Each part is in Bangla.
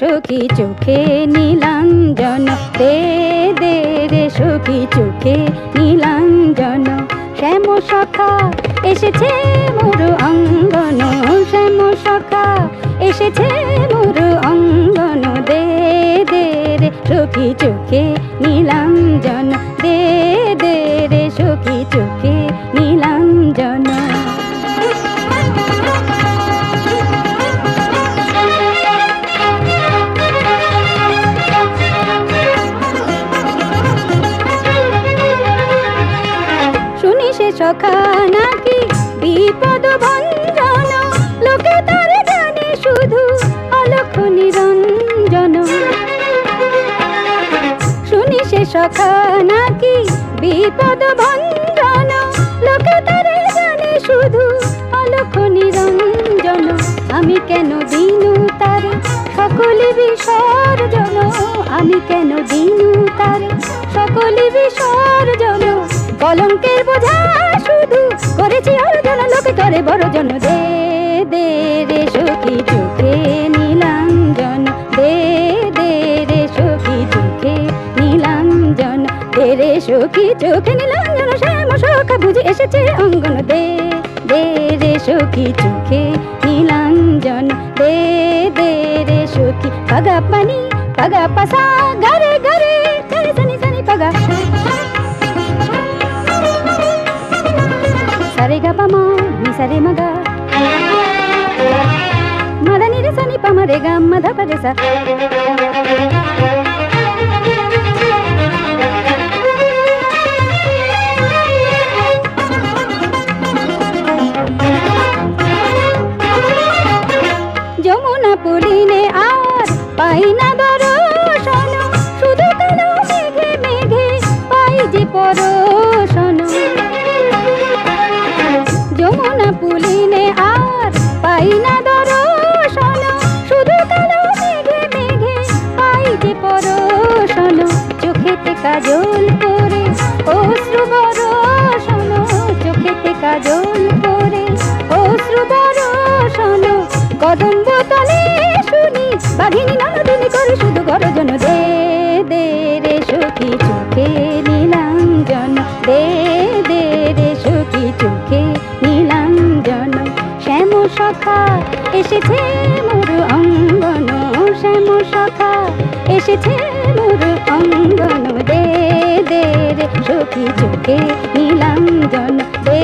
সখী চোখে নীলাঞ্জন দে দে রে সখী চোখে নীলাঞ্জন শ্যাম সখা এসেছে মোর অঙ্গন। শ্যাম সখা এসেছে মোর অঙ্গন। দে দে রে, সখী চোখে নীলাঞ্জন সখা নাকি বিপদ ভঞ্জন, লোকে তারে জানে শুধু অলক্ষ নিরঞ্জন। শুনি সে সখা নাকি, বিপদ ভঞ্জন, লোকে তারে জানে শুধু অলক্ষ নিরঞ্জন। আমি কেন দিনু তারে সকলে বিসর্জন? আমি কেন দিনু তারে সকলে বিসর্জন? কলঙ্কের বোঝা করেছি অর্জন লোকে করে বড় জন, দে দে রে সখী চোখে নীলাঞ্জন দে দে রে সখী চোখে নীলাঞ্জন দে রে সখী চোখে নীলাঞ্জন শ্যাম সখা বুঝে এসেছে অঙ্গন, দে দে রে সখী চোখে নীলাঞ্জন দে দে রে সখী, পাগা পানি, পাগা পাসা ঘরে গারে ఎమగ మద నిరసని పమదెగ మద పదస কাজল করে অশ্রু বরষণ চোখেতে কাজল করে। অশ্রু বরষণ কদম্ব তলে শুনি, বাঘিনী ননদিনী করে শুধু গরজন, দে দে রে সখী, চোখে নীলাঞ্জন দে দে রে সখী, চোখে নীলাঞ্জন শ্যাম সখা এসেছে এসেছে মোর অঙ্গন, দে দে রে সখী, চোখে নীলাঞ্জন। দে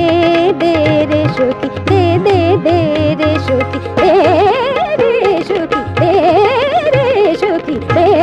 দে রে সখী, দে দে দে রে সখী, দে রে সখী, দে রে সখী, দে